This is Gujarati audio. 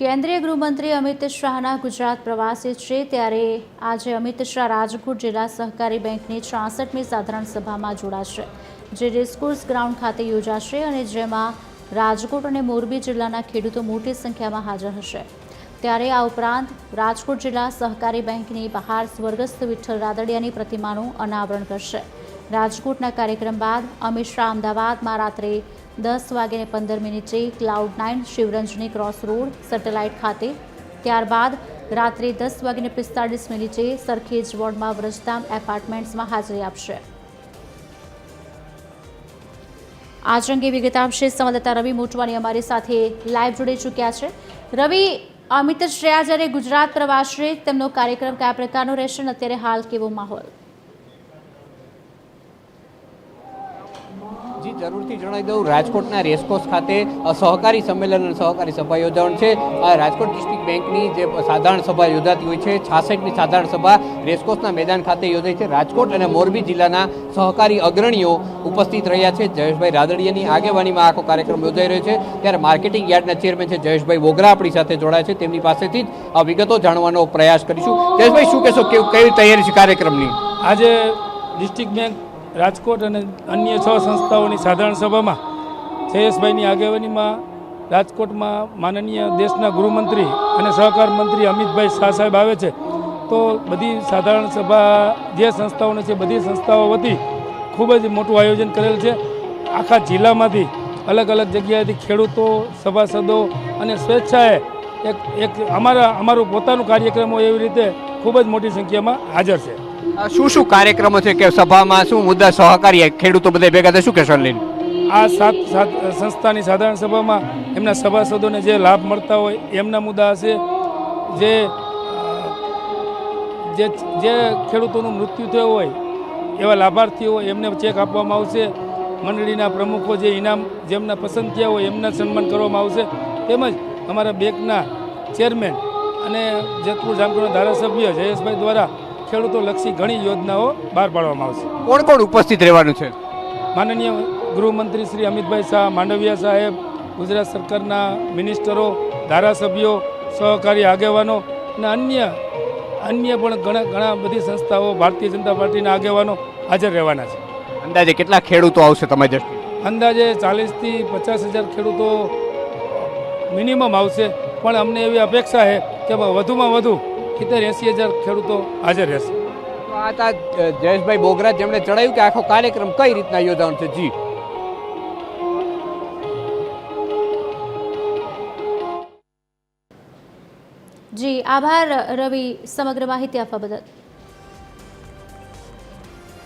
કેન્દ્રીય ગૃહમંત્રી અમિત શાહના ગુજરાત પ્રવાસે છે ત્યારે આજે અમિત શાહ રાજકોટ જિલ્લા સહકારી બેંકની છાસઠમી સાધારણ સભામાં જોડાશે, જે રેસકોર્સ ગ્રાઉન્ડ ખાતે યોજાશે અને જેમાં રાજકોટ અને મોરબી જિલ્લાના ખેડૂતો મોટી સંખ્યામાં હાજર હશે. ત્યારે આ ઉપરાંત રાજકોટ જિલ્લા સહકારી બેંકની બહાર સ્વર્ગસ્થ વિઠ્ઠલ રાદડિયાની પ્રતિમાનું અનાવરણ કરશે. રાજકોટના કાર્યક્રમ બાદ અમિત શાહ અમદાવાદમાં રાત્રે દસ વાગ્યાને પંદર મિનિટે Cloud Nine Shivranjani cross road Satellite ખાતે. ત્યારબાદ રાત્રે દસ વાગ્યાને પિસ્તાળીસ મિનિટે સરખેજ વોર્ડમાં વ્રજધામ એપાર્ટમેન્ટ્સમાં હાજરી આપશે. આજ અંગે વિગત આપશે સંવાદદાતા રવિ મોટવાની અમારી સાથે લાઈવ જોડી ચૂક્યા છે. રવિ, અમિત શ્રેયા, જ્યારે ગુજરાત પ્રવાસે, તેમનો કાર્યક્રમ કયા પ્રકારનો રહેશે અને અત્યારે હાલ કેવો માહોલ? જી, જરૂરથી જણાવી દઉં. રાજકોટના રેસકોર્સ ખાતે સહકારી સંમેલન અને સહકારી સભા યોજાણ છે. આ રાજકોટ ડિસ્ટ્રિક્ટ બેંકની જે સાધારણ સભા યોજાતી હોય છે છાસઠની સાધારણ સભા રેસકોર્સના મેદાન ખાતે યોજાઈ છે. રાજકોટ અને મોરબી જિલ્લાના સહકારી અગ્રણીઓ ઉપસ્થિત રહ્યા છે. જયેશભાઈ રાદડિયાની આગેવાનીમાં આખો કાર્યક્રમ યોજાઈ રહ્યો છે. ત્યારે માર્કેટિંગ યાર્ડના ચેરમેન છે જયેશભાઈ વોગરા આપણી સાથે જોડાયા છે. તેમની પાસેથી જ આ વિગતો જાણવાનો પ્રયાસ કરીશું. જયેશભાઈ, શું કહેશો? કેવી તૈયારી છે કાર્યક્રમની? આજે ડિસ્ટ્રિક્ટ બેંક રાજકોટ અને અન્ય છ સંસ્થાઓની સાધારણ સભામાં જયેશભાઈની આગેવાનીમાં રાજકોટમાં માનનીય દેશના ગૃહમંત્રી અને સહકાર મંત્રી અમિતભાઈ શાહ સાહેબ આવે છે. તો બધી સાધારણ સભા જે સંસ્થાઓને છે, બધી સંસ્થાઓ વતી ખૂબ જ મોટું આયોજન કરેલ છે. આખા જિલ્લામાંથી અલગ અલગ જગ્યાએથી ખેડૂતો, સભાસદો અને સ્વેચ્છાએ એક એક અમારા, અમારું પોતાનું કાર્યક્રમ હોય એવી રીતે ખૂબ જ મોટી સંખ્યામાં હાજર છે. શું શું કાર્યક્રમો છે કે સભામાં શું મુદ્દા સહકારી ખેડૂતો બધા ભેગા થાય શું કહેશો લઈને આ સાત સાત સંસ્થાની સાધારણ સભામાં એમના સભાસદોને જે લાભ મળતા હોય એમના મુદ્દા હશે. જે જે જે ખેડૂતોનું મૃત્યુ થયું હોય એવા લાભાર્થીઓ એમને ચેક આપવામાં આવશે. મંડળીના પ્રમુખો જે ઇનામ જેમના પસંદ થયા હોય એમના સન્માન કરવામાં આવશે. તેમજ અમારા બેંકના ચેરમેન અને જેતપુર જામકુના ધારાસભ્ય જયેશભાઈ દ્વારા ખેડૂતો લક્ષી ઘણી યોજનાઓ બહાર પાડવામાં આવશે. કોણ કોણ ઉપસ્થિત રહેવાનું છે? માનનીય ગૃહમંત્રી શ્રી અમિતભાઈ શાહ માંડવિયા સાહેબ ગુજરાત સરકારના મિનિસ્ટરો ધારાસભ્યો સહકારી આગેવાનો અને અન્ય અન્ય પણ ઘણા ઘણા બધી સંસ્થાઓ ભારતીય જનતા પાર્ટીના આગેવાનો હાજર રહેવાના છે. અંદાજે કેટલા ખેડૂતો આવશે તમારી દ્રષ્ટિએ? અંદાજે ચાલીસથી પચાસ હજાર ખેડૂતો મિનિમમ આવશે. પણ અમને એવી અપેક્ષા છે કે વધુમાં વધુ સિત્તેર એંસી હજાર ખેડૂતો હાજર રહેશે. તો આ તા જયેશભાઈ બોગરા જેમણે જણાવ્યું કે આખો કાર્યક્રમ કઈ રીતના યોજાવાનો છે? જી. જી આભાર રવિ સમગ્ર માહિતી આપવા બદલ.